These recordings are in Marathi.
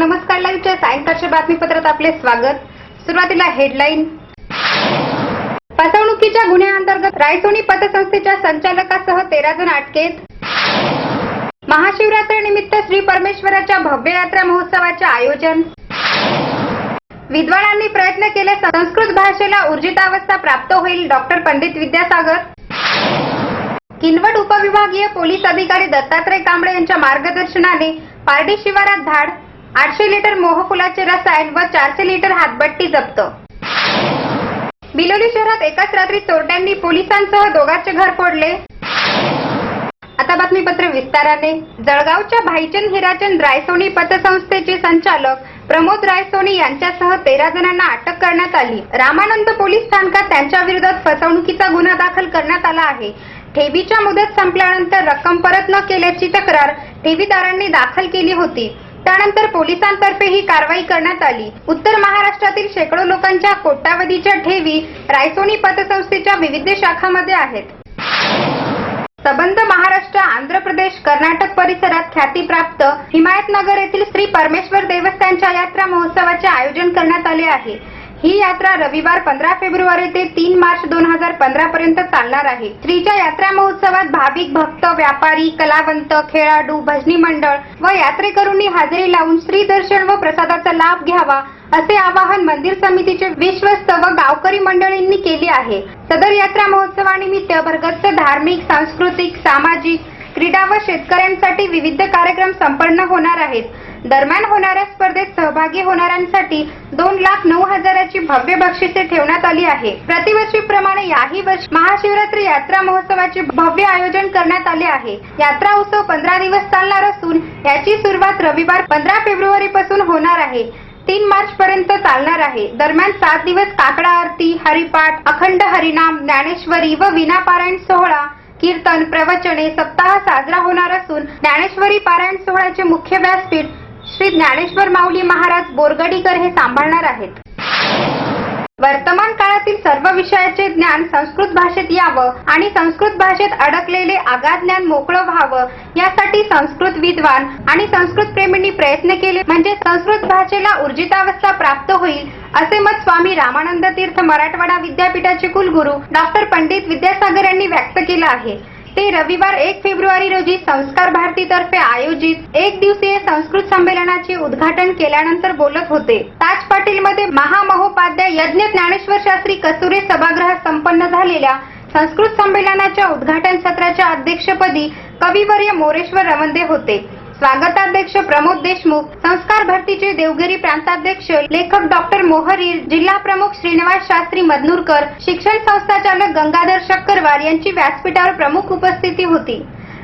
नमस्कार लाईव्हच्या सायंकाळच्या बातमीपत्रात आपले स्वागत. सुरुवातीला हेडलाईन. फसवणुकीच्या गुन्ह्याअंतर्गत रायसोनी पतसंस्थेच्या संचालकासह तेरा जण अटकेत. महाशिवरात्रीनिमित्त श्री परमेश्वराच्या भव्य यात्रा महोत्सवाचे आयोजन. विद्वानांनी प्रयत्न केले संस्कृत भाषेला ऊर्जितावस्था प्राप्त होईल डॉक्टर पंडित विद्यासागर. किनवट उपविभागीय पोलीस अधिकारी दत्तात्रय कांबळे यांच्या मार्गदर्शनाने पारडी शिवारात धाड आठशे लिटर मोहफुलाचे रसायन व चारशे लिटर हातबट्टी जप्त. बिलोली शहरात एकाच रात्री चोरट्यांनी पोलिसांसह दोघांचे घर फोडले. आता बातमीपत्र विस्ताराने. जळगावच्या भाईचंद हिराचंद रायसोनी पतसंस्थेचे संचालक प्रमोद रायसोनी यांच्यासह तेरा जणांना अटक करण्यात आली. रामानंद पोलीस स्थानकात त्यांच्या विरोधात फसवणुकीचा गुन्हा दाखल करण्यात आला आहे. ठेवीच्या मुदत संपल्यानंतर रक्कम परत न केल्याची तक्रार ठेवीदारांनी दाखल केली होती. त्यानंतर पोलिसांतर्फे ही कारवाई करण्यात आली. उत्तर महाराष्ट्रातील शेकडो लोकांच्या कोट्यावधीच्या ठेवी रायसोनी पतसंस्थेच्या विविध शाखामध्ये आहेत. सबंध महाराष्ट्र आंध्र प्रदेश कर्नाटक परिसरात ख्यातीप्राप्त हिमायतनगर येथील श्री परमेश्वर देवस्थानच्या यात्रा महोत्सवाचे आयोजन करण्यात आले आहे. ही यात्रा रविवार पंधरा फेब्रुवारी ते तीन मार्च दोन हजार पंधरा पर्यंत चालणार आहे. श्रीच्या यात्रा महोत्सवात भाविक भक्त व्यापारी कलावंत खेळाडू भजनी मंडळ व यात्रेकरूंनी हजेरी लावून श्री दर्शन व प्रसादाचा लाभ घ्यावा असे आवाहन मंदिर समितीचे विश्वस्त व गावकरी मंडळींनी केले आहे. सदर यात्रा महोत्सवानिमित्त भरगच्च धार्मिक सांस्कृतिक सामाजिक क्रीडा व शेतकऱ्यांसाठी विविध कार्यक्रम संपन्न होणार आहेत. दरम्यान होणाऱ्या स्पर्धेत सहभागी होणाऱ्यांसाठी दोन लाख नऊ हजाराची भव्य बक्षिसे ठेवण्यात आली आहे. प्रतिवर्षीप्रमाणे याही वर्षी महाशिवरात्री यात्रा महोत्सवाचे भव्य आयोजन करण्यात आले आहे. यात्रा उत्सव पंधरा दिवस चालणार असून याची सुरुवात रविवार पंधरा फेब्रुवारी पासून होणार आहे. तीन मार्च पर्यंत चालणार आहे. दरम्यान सात दिवस काकडा आरती हरिपाठ अखंड हरिनाम ज्ञानेश्वरी व विनापारायण सोहळा कीर्तन प्रवचने सप्ताह साजरा होणार असून ज्ञानेश्वरी पारायण सोहळ्याचे मुख्य व्यासपीठ श्री ज्ञानेश्वर माऊली महाराज बोरगडीकर हे सांभाळणार आहेत. वर्तमान काळातील सर्व विषयाचे ज्ञान संस्कृत भाषेत यावं आणि संस्कृत भाषेत अडकलेले आगाध ज्ञान मोकळं व्हावं यासाठी संस्कृत विद्वान आणि संस्कृत प्रेमींनी प्रयत्न केले म्हणजे संस्कृत भाषेला ऊर्जितावस्था प्राप्त होईल असे मत स्वामी रामानंद तीर्थ मराठवाडा विद्यापीठाचे कुलगुरू डॉक्टर पंडित विद्यासागर यांनी व्यक्त केलं आहे. ते रविवार एक फेब्रुवारी रोजी संस्कार भारतीतर्फे आयोजित एक दिवसीय संस्कृत संमेलनाचे उद्घाटन केल्यानंतर बोलत होते. ताज पाटील मध्ये महामहोपाध्याय यज्ञ ज्ञानेश्वर शास्त्री कस्तुरे सभागृहात संपन्न झालेल्या संस्कृत संमेलनाच्या उद्घाटन सत्राच्या अध्यक्षपदी कविवर्य मोरेश्वर रवंदे होते. स्वागताध्यक्ष प्रमोद देशमुख संस्कार भरतीचे देवगिरी प्रांताध्यक्ष लेखक डॉक्टर मोहरीर जिल्हा प्रमुख श्रीनिवास शास्त्री मदनूरकर शिक्षण संस्थाचालक गंगाधर शक्करवार यांची व्यासपीठावर प्रमुख उपस्थिती होती.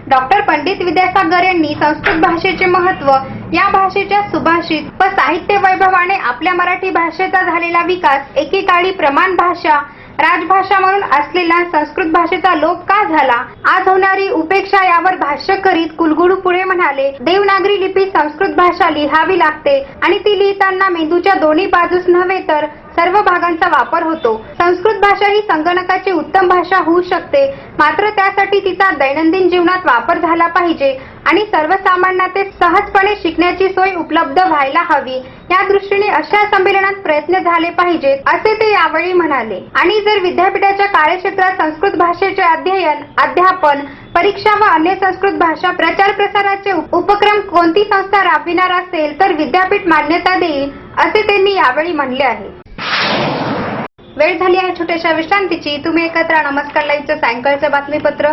डॉक्टर पंडित विद्यासागर यांनी संस्कृत भाषेचे महत्त्व या भाषेच्या सुभाषित व साहित्य वैभवाने आपल्या मराठी भाषेचा झालेला विकास एकेकाळी प्रमाण भाषा राजभाषा म्हणून असलेला संस्कृत भाषेचा लोप का झाला? आज होणारी उपेक्षा यावर भाष्य करीत कुलगुरू पुढे म्हणाले देवनागरी लिपी संस्कृत भाषा लिहावी लागते आणि ती लिहिताना मेंदूच्या दोन्ही बाजूस नव्हे तर सर्व भागांचा वापर होतो. संस्कृत भाषा ही संगणकाची उत्तम भाषा होऊ शकते. मात्र त्यासाठी तिचा दैनंदिन जीवनात वापर झाला पाहिजे. आणि सर्वसामान्यांना ते सहजपणे शिकण्याची सोय उपलब्ध व्हायला हवी. या दृष्टीने अशा संमेलनात प्रयत्न झाले पाहिजेत असे ते यावेळी म्हणाले. आणि जर विद्यापीठाच्या कार्यक्षेत्रात संस्कृत भाषेचे अध्ययन अध्यापन परीक्षा व अन्य संस्कृत भाषा प्रचार प्रसाराचे उपक्रम कोणती संस्था राबविणार असेल तर विद्यापीठ मान्यता देईल असे त्यांनी यावेळी म्हणले आहे. वेळ झाली आहे छोट्याशा विश्रांतीची. तुम्ही एकत्र नमस्कार लाईव्हचं सायंकाळचं बातमीपत्र.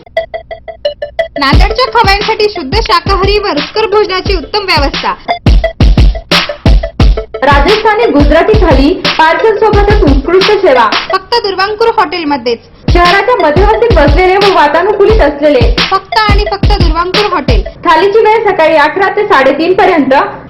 नांदेडच्या खव्यांसाठी शुद्ध शाकाहारी व रुचकर भोजनाची उत्तम व्यवस्था. राजस्थानी गुजराती थाली पार्सल सोबतच उत्कृष्ट सेवा. फक्त दुर्वांकूर हॉटेलमध्येच. शहराच्या मध्यवर्ती बसलेले व वातानुकूलित असलेले. फक्त आणि फक्त दुर्वांकूर हॉटेल. थालीची वेळ सकाळी अकरा ते साडेतीन पर्यंत.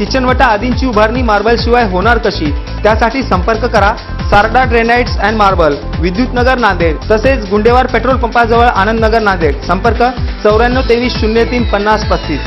किचनवटा आदींची उभारणी मार्बलशिवाय होणार कशी? त्यासाठी संपर्क करा. सारडा ड्रेनाइट्स अँड मार्बल विद्युत नगर नांदेड तसेच गुंडेवार पेट्रोल पंपाजवळ आनंदनगर नांदेड. संपर्क चौऱ्याण्णव तेवीस शून्य तीन पन्नास पस्तीस.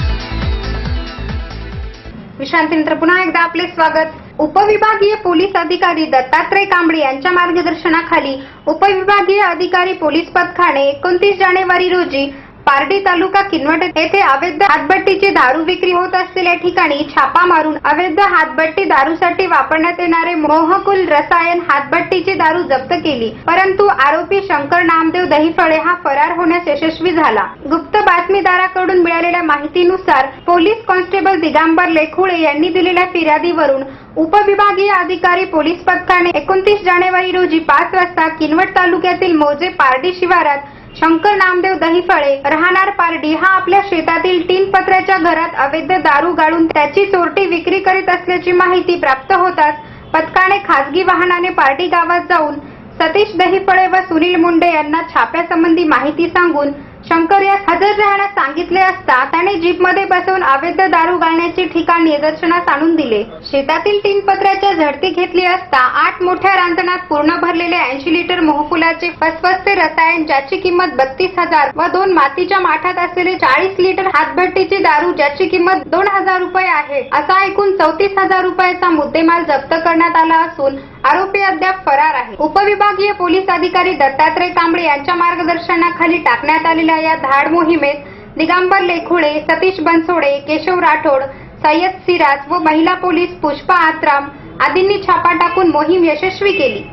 विश्रांतीनंतर पुन्हा एकदा आपले स्वागत. उपविभागीय पोलीस अधिकारी दत्तात्रय कांबळे यांच्या मार्गदर्शनाखाली उपविभागीय अधिकारी पोलीस पथकाने एकोणतीस जानेवारी रोजी पारडी तालुका किनवट येथे अवैध हातभट्टीची दारू विक्री होत असलेल्या ठिकाणी छापा मारून अवैध हातभट्टी दारूसाठी वापरण्यात येणारे मोहकुल रसायन हातभट्टीची दारू जप्त केली. परंतु आरोपी शंकर नामदेव दहिफळे हा फरार होण्यास यशस्वी झाला. गुप्त बातमीदाराकडून मिळालेल्या माहितीनुसार पोलीस कॉन्स्टेबल दिगांबर लेखुळे यांनी दिलेल्या फिर्यादीवरून उपविभागीय अधिकारी पोलीस पथकाने एकोणतीस जानेवारी रोजी पाच वाजता किनवट तालुक्यातील मोजे पारडी शिवारात शंकर नामदेव दहिफळे राहणार पारडी हा आपल्या शेतातील टीन पत्र्याच्या घरात अवैध दारू गाळून त्याची चोरटी विक्री करीत असल्याची माहिती प्राप्त होताच पथकाने खासगी वाहनाने पार्टी गावात जाऊन सतीश दहिफळे व सुनील मुंडे यांना छाप्यासंबंधी माहिती सांगून शंकर यास हजर राहण्यास सांगितले असता त्याने जीपमध्ये बसवून अवैध दारू गाळण्याचे ठिकाण निदर्शनास आणून दिले. शेतातील तीन पत्र्याच्या झडती घेतली असता आठ मोठ्या रांजणात पूर्ण भरलेले ऐंशी लिटर मोहफुलाचे फसफसते रसायन ज्याची किंमत बत्तीस हजार व दोन मातीच्या माठात असलेले चाळीस लिटर हातभट्टीची दारू ज्याची किंमत दोन हजार रुपये आहे असा एकूण चौतीस हजार रुपयाचा मुद्देमाल जप्त करण्यात आला असून आरोपी अद्याप फरार आहे. उपविभागीय पोलीस अधिकारी दत्तात्रय कांबळे यांच्या मार्गदर्शनाखाली टाकण्यात आलेल्या या धाड मोहिमेत दिगंबर लेखुळे सतीश बनसोडे केशव राठोड सय्यद सिराज व महिला पोलीस पुष्पा आत्राम आदींनी छापा टाकून मोहीम यशस्वी केली.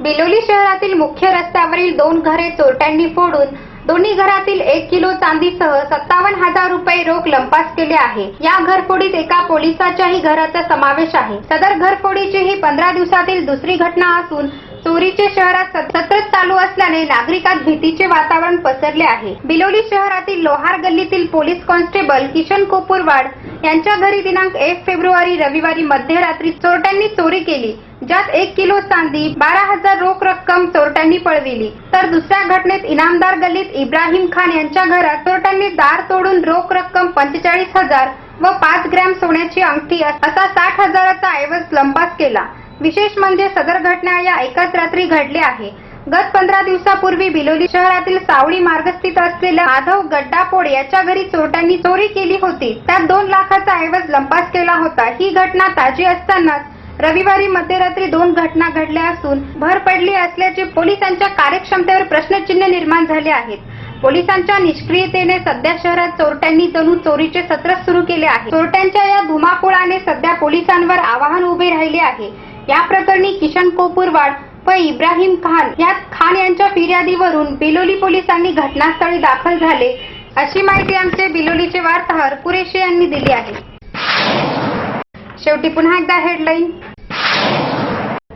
बिलोली शहरातील मुख्य रस्त्यावरील दोन घरे चोरट्यांनी फोडून दोन्ही घरातील एक किलो चांदीसह सत्तावन्न हजार रुपये रोख लंपास केले आहे. या घरफोडीत एका पोलिसाच्याही घराचा समावेश आहे. सदर घरफोडीची ही पंधरा दिवसातील दुसरी घटना असून चोरीचे शहरात सत- सतत चालू असल्याने नागरिकात भीतीचे वातावरण पसरले आहे. बिलोली शहरातील लोहार गल्लीतील पोलीस कॉन्स्टेबल किशन कोपूरवाड यांच्या घरी दिनांक एक फेब्रुवारी रविवारी मध्यरात्री चोरट्यांनी चोरी केली. ज्यात एक किलो चांदी बारा हजार रोख रक्कम चोरट्यांनी पळविली. तर दुसऱ्या घटनेत इनामदार गल्लीत इब्राहिम खान यांच्या घरात चोरट्यांनी दार तोडून रोख रक्कम पंचेचाळीस हजार व पाच ग्रॅम सोन्याची अंगठी असा साठ हजाराचा ऐवज लंपास केला. विशेष म्हणजे सदर घटना या एकाच रात्री घडली आहे. गत पंधरा दिवसापूर्वी बिलोली शहरातील सावळी मार्गस्थित असलेल्या माधव गड्डापोड याच्या घरी चोरट्यांनी चोरी केली होती. त्यात दोन लाखाचा ऐवज लंपास केला होता. ही घटना ताजी असतानाच रविवारी मध्यरात्री दोन घटना घडल्या असून भर पडली असल्याचे पोलिसांच्या कार्यक्षमतेवर प्रश्नचिन्ह निर्माण झाले आहेत. पोलिसांच्या निष्क्रियतेने सध्या शहरात चोरट्यांनी जणू चोरीचे सत्र सुरू केले आहे चोरट्यांच्या या धुमाकुळाने सध्या पोलिसांवर आवाहन उभे राहिले आहे. या प्रकरणी किशन कोपूरवाड व इब्राहिम खान या खान यांच्या फिर्यादीवरून बिलोली पोलिसांनी घटनास्थळी दाखल झाले. अशी माहिती आमचे बिलोलीचे वार्ताहर कुरेशी यांनी दिली आहे. शेवटी पुन्हा एकदा हेडलाईन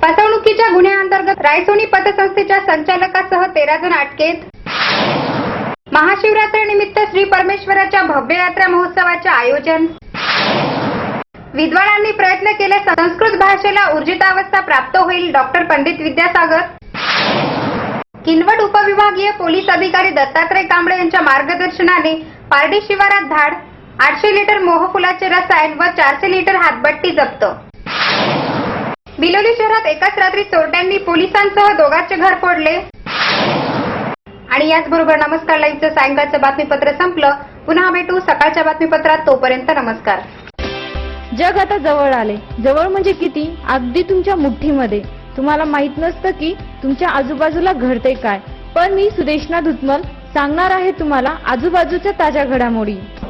फसवणुकीच्या गुन्ह्याअंतर्गत रायसोनी पतसंस्थेच्या संचालकासह तेरा जण अटकेत महाशिवरात्रीनिमित्त श्री परमेश्वराच्या भव्य यात्रा महोत्सवाचे आयोजन. विद्वानांनी प्रयत्न केले संस्कृत भाषेला ऊर्जितावस्था प्राप्त होईल डॉक्टर पंडित विद्यासागर. किनवट उपविभागीय पोलीस अधिकारी दत्तात्रय कांबळे यांच्या मार्गदर्शनाने पारडी शिवारात धाड आठशे लिटर मोहफुलाचे रसायन व चारशे लिटर हातबट्टी जप्त. बिलोली शहरात एकाच रात्री चोरट्यांनी पोलिसांसह दोघांचे घर फोडले. आणि याचबरोबर नमस्कार लाईव्हचं सायंकाळचं बातमीपत्र संपलं. पुन्हा भेटू सकाळच्या बातमीपत्रात. तोपर्यंत नमस्कार. जग आता जवळ आले. जवळ म्हणजे किती? अगदी तुमच्या मुठ्ठीमध्ये. तुम्हाला माहीत नसतं की तुमच्या आजूबाजूला घडते काय. पण मी सुदेशना धुतमल सांगणार आहे तुम्हाला आजूबाजूच्या ताज्या घडामोडी.